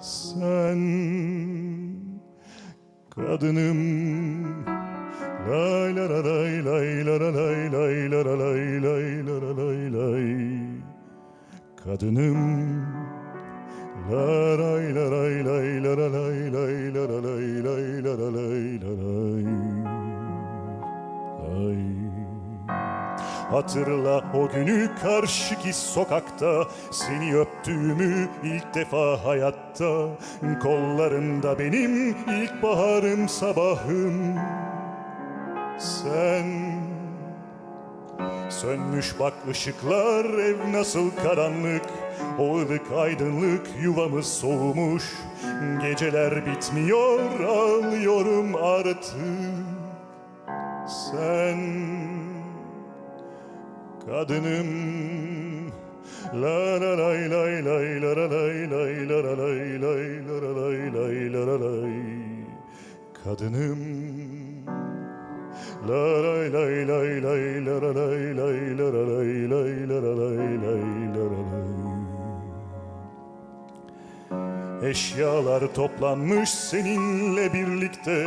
Sen kadınım. Lay la la lay lay la la lay lay la la lay lay la la lay lay. Kadınım. La lay la lay lay la la lay lay la la lay lay la la lay Hatırla o günü karşıki sokakta. Seni öptüğümü ilk defa hayatta. Kollarımda benim ilk baharım sabahım. Sen Sönmüş bak ışıklar ev nasıl karanlık. O ılık aydınlık yuvamız soğumuş. Geceler bitmiyor ağlıyorum artık. Sen kadınım. La la lay lay lay la la lay lay la la lay lay la la lay lay la la lay. Kadınım. La lay lay lay lay la la lay lay la la lay Eşyalar toplanmış seninle birlikte.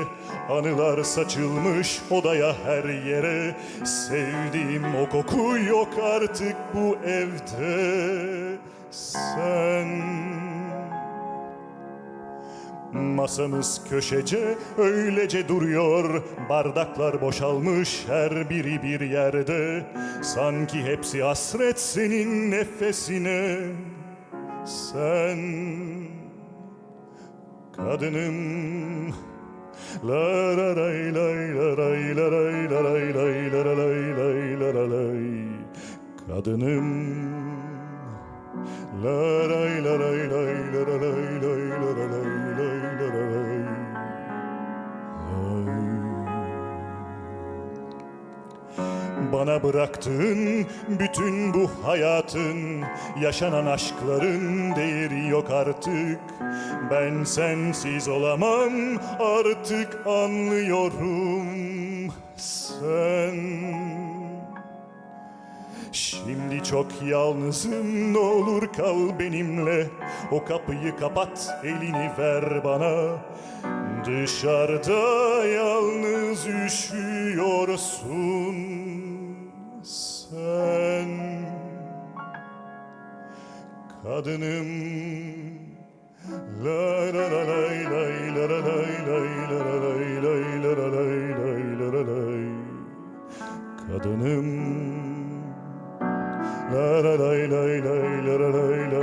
Anılar saçılmış odaya her yere. Sevdiğim o koku yok artık bu evde. Sen Masamız köşece öylece duruyor. Bardaklar boşalmış her biri bir yerde. Sanki hepsi hasret senin nefesine. Sen kadınım La la lay lay la lay la lay la lay lay la la lay lay la la lay Kadınım La lay la lay lay la la lay lay la la lay lay la la lay Bana bıraktığın bütün bu hayatın Yaşanan aşkların değeri yok artık. Ben sensiz olamam artık anlıyorum Sen. Şimdi çok yalnızım ne olur kal benimle. O kapıyı kapat elini ver bana. Dışarıda yalnız üşüyorsun sen Kadınım. La la la la la lay la la lay lay la la lay lay la la lay Kadınım. La la lay lay lay la la